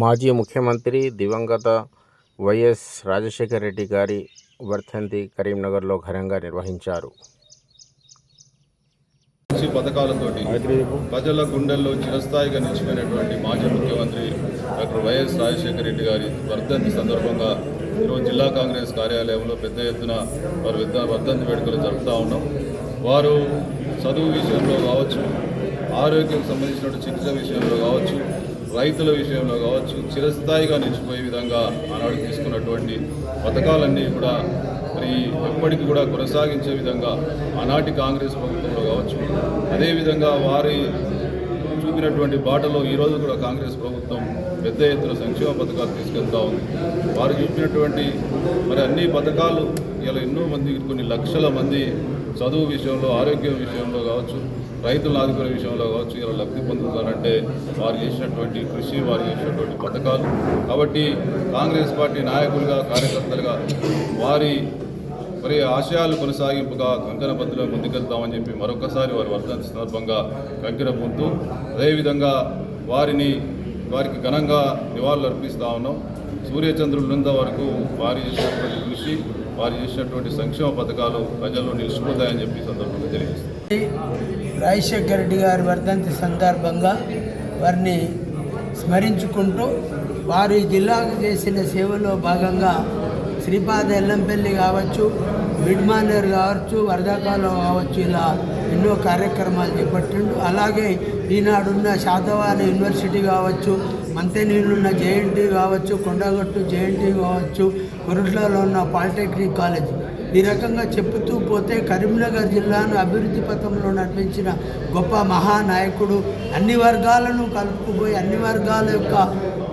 మాజీ ముఖ్యమంత్రి దివంగత వైఎస్ రాజశేఖర రెడ్డి గారి వర్ధంతి కరీంనగర్లో ఘనంగా నిర్వహించారు. మంచి పథకాలతోటి ప్రజల గుండెల్లో చిరస్థాయిగా నిలిచిపోయినటువంటి మాజీ ముఖ్యమంత్రి డాక్టర్ వైఎస్ రాజశేఖర రెడ్డి గారి వర్ధంతి సందర్భంగా ఈరోజు జిల్లా కాంగ్రెస్ కార్యాలయంలో పెద్ద ఎత్తున వారి వర్ధంతి వేడుకలు జరుపుతూ ఉన్నాం. వారు చదువు విషయంలో కావచ్చు ఆరోగ్యం సంబంధించిన చికిత్స విషయంలో కావచ్చు రైతుల విషయంలో కావచ్చు చిరస్థాయిగా నిలిచిపోయే విధంగా ఆనాడు తీసుకున్నటువంటి పథకాలన్నీ కూడా మరి ఎప్పటికీ కూడా కొనసాగించే విధంగా ఆనాటి కాంగ్రెస్ ప్రభుత్వంలో కావచ్చు. అదేవిధంగా వారి చూపినటువంటి బాటలో ఈరోజు కూడా కాంగ్రెస్ ప్రభుత్వం పెద్ద ఎత్తున సంక్షేమ పథకాలు తీసుకెళ్తా ఉంది. వారు చూపినటువంటి మరి అన్ని పథకాలు ఇలా ఎన్నో మంది కొన్ని లక్షల మంది చదువు విషయంలో ఆరోగ్యం విషయంలో కావచ్చు రైతులను ఆదుకునే విషయంలో కావచ్చు ఇలా లబ్ధి పొందుతారంటే వారు చేసినటువంటి కృషి వారు చేసినటువంటి పథకాలు. కాబట్టి కాంగ్రెస్ పార్టీ నాయకులుగా కార్యకర్తలుగా వారి మరి ఆశయాలు కొనసాగింపుగా కంకణ పద్ధతిలో ముందుకెళ్తామని చెప్పి మరొకసారి వారి వర్ధంతి సందర్భంగా కంకణ పొందుతూ అదేవిధంగా వారిని వారికి ఘనంగా నివాళులు అర్పిస్తూ ఉన్నాం సూర్యచంద్రులంత వరకు వారి చేసినటువంటి కృషి వారు చేసినటువంటి సంక్షేమ పథకాలు ప్రజల్లో నిలిచిపోతాయని చెప్పి సందర్భంగా తెలియజేస్తాం రాజశేఖర రెడ్డి గారి వర్ధంతి సందర్భంగా వారిని స్మరించుకుంటూ వారు ఈ జిల్లాకు చేసిన సేవలో భాగంగా శ్రీపాద ఎల్లంపల్లి కావచ్చు మిడ్మానేర్ కావచ్చు వరదాకాలం కావచ్చు ఇలా ఎన్నో కార్యక్రమాలు చేపట్టిండు. అలాగే ఈనాడున్న శాతవాహన యూనివర్సిటీ కావచ్చు మంతెనీళ్ళున్న జేఎన్టీ కావచ్చు కొండగట్టు జేఎన్టీ కావచ్చు కురుట్లలో ఉన్న పాలిటెక్నిక్ కాలేజ్. ఈ రకంగా చెప్పుతూ పోతే కరీంనగర్ జిల్లాను అభివృద్ధి పథంలో నడిపించిన గొప్ప మహానాయకుడు అన్ని వర్గాలను కలుపుకుపోయి అన్ని వర్గాల యొక్క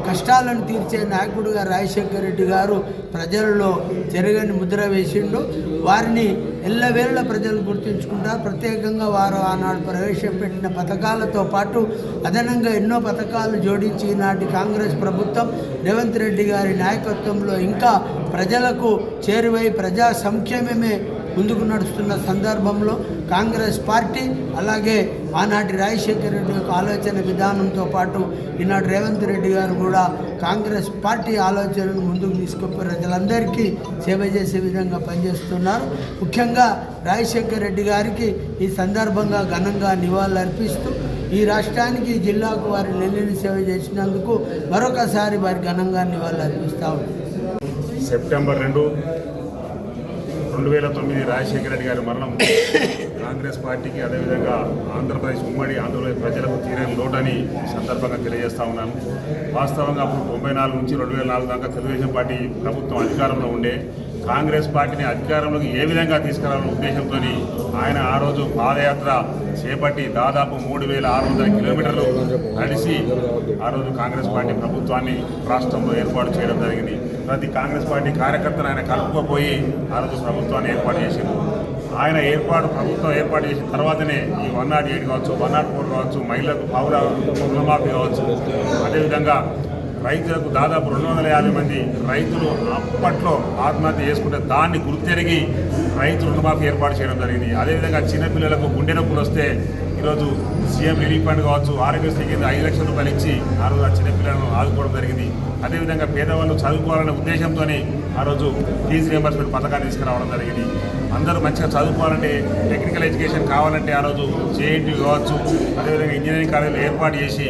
కష్టాలను తీర్చే నాయకుడుగా రాజశేఖర రెడ్డి గారు ప్రజలలో జరగని ముద్ర వేసిండు. వారిని ఎల్లవేళ ప్రజలు గుర్తుంచుకుంటారు ప్రత్యేకంగా వారు ఆనాడు ప్రవేశపెట్టిన పథకాలతో పాటు అదనంగా ఎన్నో పథకాలు జోడించి ఈనాటి కాంగ్రెస్ ప్రభుత్వం రేవంత్ రెడ్డి గారి నాయకత్వంలో ఇంకా ప్రజలకు చేరువై ప్రజా సంక్షేమమే ముందుకు నడుస్తున్న సందర్భంలో కాంగ్రెస్ పార్టీ అలాగే ఆనాటి రాజశేఖర రెడ్డి యొక్క ఆలోచన విధానంతో పాటు ఈనాడు రేవంత్ రెడ్డి గారు కూడా కాంగ్రెస్ పార్టీ ఆలోచనను ముందుకు తీసుకుపోయి ప్రజలందరికీ సేవ చేసే విధంగా పనిచేస్తున్నారు. ముఖ్యంగా రాజశేఖర రెడ్డి గారికి ఈ సందర్భంగా ఘనంగా నివాళులర్పిస్తూ ఈ రాష్ట్రానికి ఈ జిల్లాకు వారి నెల్లిని సేవ చేసినందుకు మరొకసారి వారి ఘనంగా నివాళులు అర్పిస్తూ ఉన్నాం. సెప్టెంబర్ రెండు రెండు వేల తొమ్మిది రాజశేఖర రెడ్డి గారి మరణం కాంగ్రెస్ పార్టీకి అదేవిధంగా ఆంధ్రప్రదేశ్ ఉమ్మడి ఆంధ్రప్రదేశ్ ప్రజలకు తీరని లోటని సందర్భంగా తెలియజేస్తా ఉన్నాను. వాస్తవంగా అప్పుడు తొంభై నాలుగు నుంచి రెండు వేల నాలుగు దాకా తెలుగుదేశం పార్టీ ప్రభుత్వం అధికారంలో ఉండే కాంగ్రెస్ పార్టీని అధికారంలోకి ఏ విధంగా తీసుకురావాలనే ఉద్దేశంతో ఆయన ఆ రోజు పాదయాత్ర చేపట్టి దాదాపు మూడు వేల ఆరు వందల కిలోమీటర్లు నడిచి ఆ రోజు కాంగ్రెస్ పార్టీ ప్రభుత్వాన్ని రాష్ట్రంలో ఏర్పాటు చేయడం జరిగింది. ప్రతి కాంగ్రెస్ పార్టీ కార్యకర్తను ఆయన కలుపుకోపోయి ఆ రోజు ప్రభుత్వాన్ని ఏర్పాటు చేసింది ఆయన ఏర్పాటు ప్రభుత్వం ఏర్పాటు చేసిన తర్వాతనే ఈ వన్ నాట్ ఎయిట్ కావచ్చు వన్ నాట్ ఫోర్ కావచ్చు మహిళలకు పౌర రుణమాఫీ కావచ్చు అదేవిధంగా రైతులకు దాదాపు రెండు వందల యాభై మంది రైతులు అప్పట్లో ఆత్మహత్య చేసుకుంటే దాన్ని గుర్తెరిగి రైతు రుణమాఫీ ఏర్పాటు చేయడం జరిగింది. అదేవిధంగా చిన్నపిల్లలకు గుండె నొప్పులు వస్తే ఈరోజు సీఎం రిలీఫ్ ఫండ్ కావచ్చు ఆరోగ్యశ్రీ కింద ఐదు లక్షల రూపాయలు ఇచ్చి ఆ రోజు ఆ చిన్నపిల్లలను ఆదుకోవడం జరిగింది. అదేవిధంగా పేదవాళ్ళు చదువుకోవాలనే ఉద్దేశంతోనే ఆ రోజు ఫీజు రియంబర్స్మెంట్ పథకాన్ని తీసుకురావడం జరిగింది. అందరూ మంచిగా చదువుకోవాలంటే టెక్నికల్ ఎడ్యుకేషన్ కావాలంటే ఆ రోజు జేఎన్టీ కావచ్చు అదేవిధంగా ఇంజనీరింగ్ కాలేజీలు ఏర్పాటు చేసి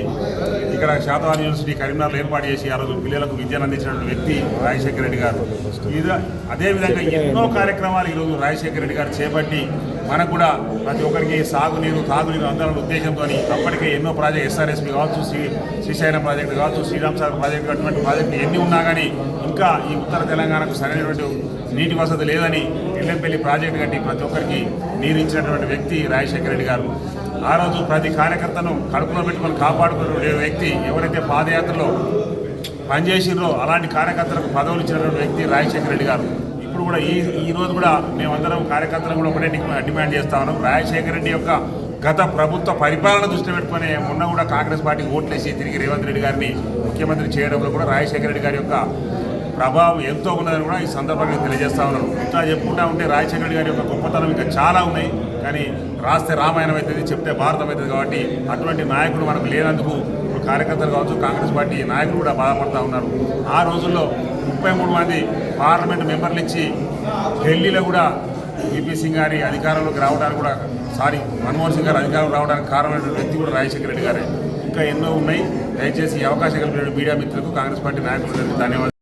ఇక్కడ శాతవాన్ యూనివర్సిటీ కరీంనగర్లో ఏర్పాటు చేసి ఆ రోజు పిల్లలకు విద్యను అందించినటువంటి వ్యక్తి రాజశేఖర రెడ్డి గారు. ఇది అదేవిధంగా ఎన్నో కార్యక్రమాలు ఈరోజు రాజశేఖర రెడ్డి గారు చేపట్టి మనకు కూడా ప్రతి ఒక్కరికి సాగునీరు తాగునీరు అందాలన్న ఉద్దేశంతో అప్పటికే ఎన్నో ప్రాజెక్ట్ ఎస్ఆర్ఎస్పి కావచ్చు శ్రీ శ్రీశైలం ప్రాజెక్టు కావచ్చు శ్రీరామ్ సాగర్ ప్రాజెక్టు అటువంటి ప్రాజెక్టులు ఎన్ని ఉన్నా కానీ ఇంకా ఈ ఉత్తర తెలంగాణకు సరైనటువంటి నీటి వసతి లేదని ఇళ్ళంపల్లి ప్రాజెక్టు కట్టి ప్రతి ఒక్కరికి నీరు ఇచ్చినటువంటి వ్యక్తి రాజశేఖర రెడ్డి గారు. ఆ రోజు ప్రతి కార్యకర్తను కడుపులో పెట్టుకొని కాపాడుకునే వ్యక్తి ఎవరైతే పాదయాత్రలో పనిచేసిర్రో అలాంటి కార్యకర్తలకు పదవులు ఇచ్చినటువంటి వ్యక్తి రాజశేఖర రెడ్డి గారు. ఇప్పుడు కూడా ఈ ఈ రోజు కూడా మేమందరం కార్యకర్తలు కూడా ఒకటే డిమాండ్ చేస్తా ఉన్నాం. రాజశేఖర రెడ్డి యొక్క గత ప్రభుత్వ పరిపాలన దృష్టి పెట్టుకుని మొన్న కూడా కాంగ్రెస్ పార్టీకి ఓట్లేసి తిరిగి రేవంత్ రెడ్డి గారిని ముఖ్యమంత్రి చేయడంలో కూడా రాజశేఖర రెడ్డి గారి యొక్క ప్రభావం ఎంతో ఉన్నదని కూడా ఈ సందర్భంగా తెలియజేస్తా ఉన్నాను. ఇంకా చెప్పుకుంటా ఉంటే రాజశేఖర రెడ్డి గారి యొక్క గొప్పతనం ఇంకా చాలా ఉన్నాయి. కానీ రాస్తే రామాయణం అవుతుంది చెప్తే భారతం అవుతుంది కాబట్టి అటువంటి నాయకుడు మనకు లేనందుకు ఇప్పుడు కార్యకర్తలు కావచ్చు కాంగ్రెస్ పార్టీ నాయకులు కూడా బాధపడుతూ ఉన్నారు. ఆ రోజుల్లో ముప్పై మూడు మంది పార్లమెంట్ మెంబర్లు ఇచ్చి ఢిల్లీలో కూడా బీపీ సింగ్ గారి అధికారంలోకి రావడానికి కూడా సారీ మన్మోహన్ సింగ్ గారు అధికారం రావడానికి కారణమైన వ్యక్తి కూడా రాజశేఖర రెడ్డి గారే. ఇంకా ఎన్నో ఉన్నాయి. దయచేసి ఈ అవకాశం కలిగిన మీడియా మిత్రులకు కాంగ్రెస్ పార్టీ నాయకులకు ధన్యవాదాలు.